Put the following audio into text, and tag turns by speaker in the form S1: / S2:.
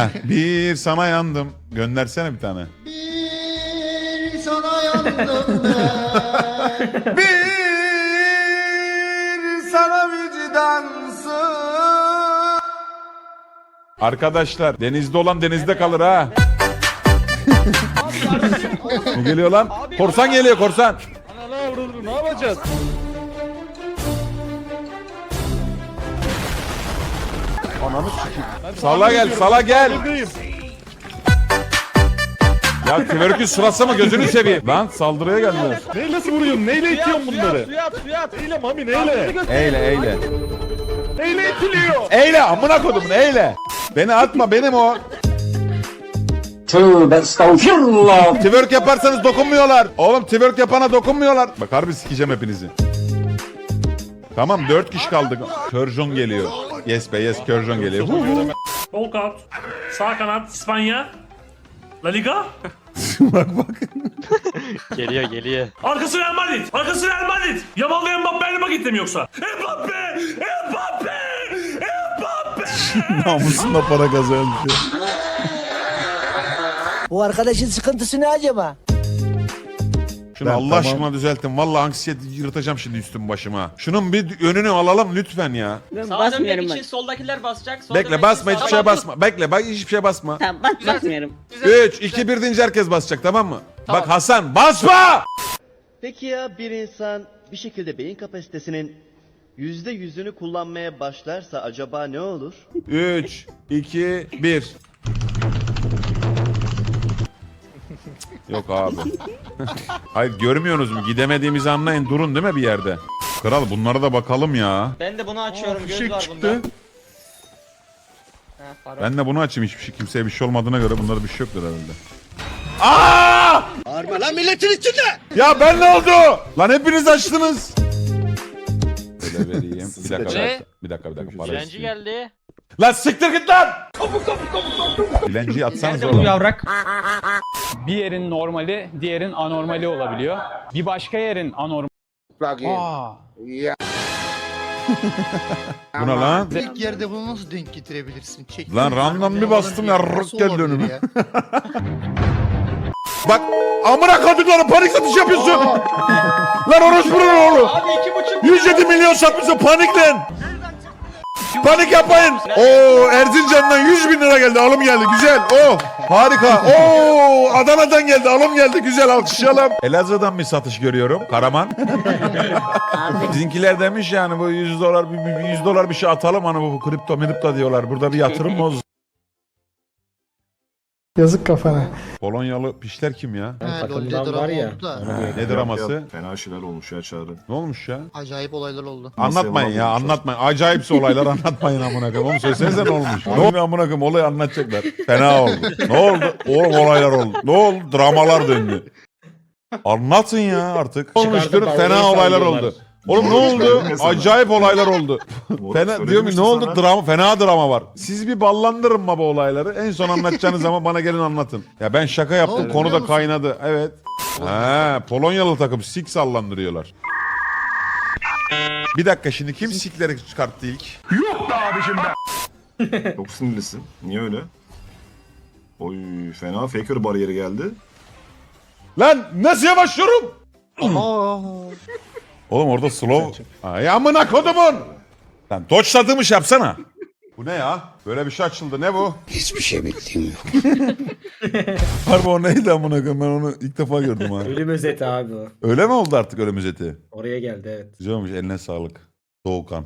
S1: Heh, bir sana yandım. Göndersene bir tane.
S2: Bir sana yandım ben.
S1: Bir sana. Arkadaşlar denizde olan denizde kalır ha. ne geliyor lan? Korsan geliyor korsan.
S3: Ne yapacağız?
S1: Sala gel sala gel. Ya twerk'ün sırası mı gözünü seveyim. Lan saldırıya geldiler.
S3: Neyle nasıl vuruyorsun? Neyle itiyorsun bunları?
S4: Suya at suya at.
S3: Neyle mami neyle?
S1: Eyle eyle.
S3: Neyle itiliyor?
S1: Eyle amına kodumun eyle. Beni atma benim o.
S5: Tövbe estağfirullah.
S1: Twerk yaparsanız dokunmuyorlar. Oğlum twerk yapana dokunmuyorlar. Bak harbi sikeceğim hepinizi. Tamam dört kişi kaldık. Körjon geliyor. Yes be yes Körjon geliyor. Hu hu.
S6: Walkout. Sağ kanat İspanya. La Liga.
S4: Geliyor geliyor.
S6: Arkası Real Madrid. Arkası Real Madrid. Yamal ve Mbappe'yle mi gittim yoksa? Mbappe! Mbappe! Mbappe!
S1: Namusunda para kazandı.
S7: Bu arkadaşın sıkıntısı ne acaba?
S1: Şunu
S3: Ben
S1: Allah
S3: tamam.
S1: aşkına düzeltin. Vallahi anksiyete yırtacağım şimdi üstüm başıma. Şunun bir önünü alalım lütfen ya.
S8: Sağa dönmek için soldakiler basacak. sola
S1: Bekle
S8: dönmek
S1: basma
S8: için
S1: hiçbir şeye
S8: bas.
S1: basma. Bekle bak hiçbir şeye basma.
S8: Tamam bas, basmıyorum.
S1: 3, 2, 1 deyince herkes basacak tamam mı? Bak Hasan basma!
S9: Peki ya bir insan bir şekilde beyin kapasitesinin yüzde yüzünü kullanmaya başlarsa acaba ne olur?
S1: 3, 2, 1. Yok abi. Hayır görmüyorsunuz mu? Gidemediğimizi anlayın. Durun değil mi bir yerde? Kral bunlara da bakalım ya.
S8: Ben de bunu açıyorum. Göz
S3: Fişek
S8: var
S3: çıktı.
S8: bunda. Ha.
S1: Ben de bunu açayım hiçbir şey. Kimseye bir şey olmadığına göre bunlarda bir şey yoktur herhalde. Aa!
S2: Bağırma lan milletin içinde.
S1: Ya ben ne oldu? Lan hepiniz açtınız. Böyle vereyim. Bir dakika, bir
S4: Ne?
S1: dakika. Bir dakika, bir dakika. Para
S4: Dilenci
S1: isteyeyim.
S4: geldi.
S1: Lan siktir git lan! Dilenciyi atsanız oğlum.
S8: yavrak?
S10: Bir yerin normali, diğerin anormali olabiliyor. Bir başka yerin anormali. Aa,
S1: Bu ne lan?
S2: İlk yerde bunu nasıl denk getirebilirsin? Çek.
S1: Lan random bir bastım ya,
S2: Nasıl
S1: geldi önüme.
S2: ya?
S1: Bak amına koydukları panik satış yapıyorsun. lan orospunun oğlu.
S8: Abi iki buçuk.
S1: 107 milyon satmışsın paniklen. Panik yapmayın. Oo Erzincan'dan 100 bin lira geldi alım geldi güzel. Oh harika. Oo Adana'dan geldi alım geldi güzel alkışlayalım. Elazığ'dan bir satış görüyorum Karaman. Bizimkiler demiş yani bu 100 dolar bir, bir- 100 dolar bir şey atalım hani bu kripto miripto diyorlar. Burada bir yatırım mı olsun?
S7: Yazık kafana.
S1: Polonyalı pişler kim ya?
S2: LoL'de drama oldu da.
S1: Ne draması?
S3: Fena şeyler olmuş ya çağrı.
S1: Ne olmuş ya?
S2: Acayip olaylar oldu.
S1: Anlatmayın ya anlatmayın. Acayipse olaylar anlatmayın amına koyayım. Oğlum söylesenize ne olmuş? ne oldu amına koyayım olayı anlatacaklar. Fena oldu. Ne oldu? Oğlum olaylar oldu. Ne oldu? Dramalar döndü. Anlatın ya artık. Olmuştur fena olaylar oldu. Oğlum ne oldu? Acayip olaylar oldu. Fena diyorum ki ne oldu? Drama, fena drama var. Siz bir ballandırın baba olayları. En son anlatacağınız zaman bana gelin anlatın. Ya ben şaka yaptım.
S2: oldu
S1: Konu da
S2: musun?
S1: kaynadı. Evet. Ha, Polonyalı takım sik sallandırıyorlar. Bir dakika şimdi kim sikleri çıkarttı ilk?
S3: Çok sinirlisin. Niye öyle? Oy fena faker bariyeri geldi.
S1: Lan nasıl yavaşlıyorum? Oğlum orada slow. Ay amına kodumun. Lan doçladığımış yapsana. Bu ne ya? Böyle bir şey açıldı. Ne bu?
S7: Hiçbir şey bildiğim yok.
S1: Harbi o neydi amına koyayım ben onu ilk defa gördüm ha.
S5: Ölüm özeti abi o.
S1: Öyle mi oldu artık ölüm özeti?
S5: Oraya geldi evet.
S1: Güzel olmuş eline sağlık. Doğukan.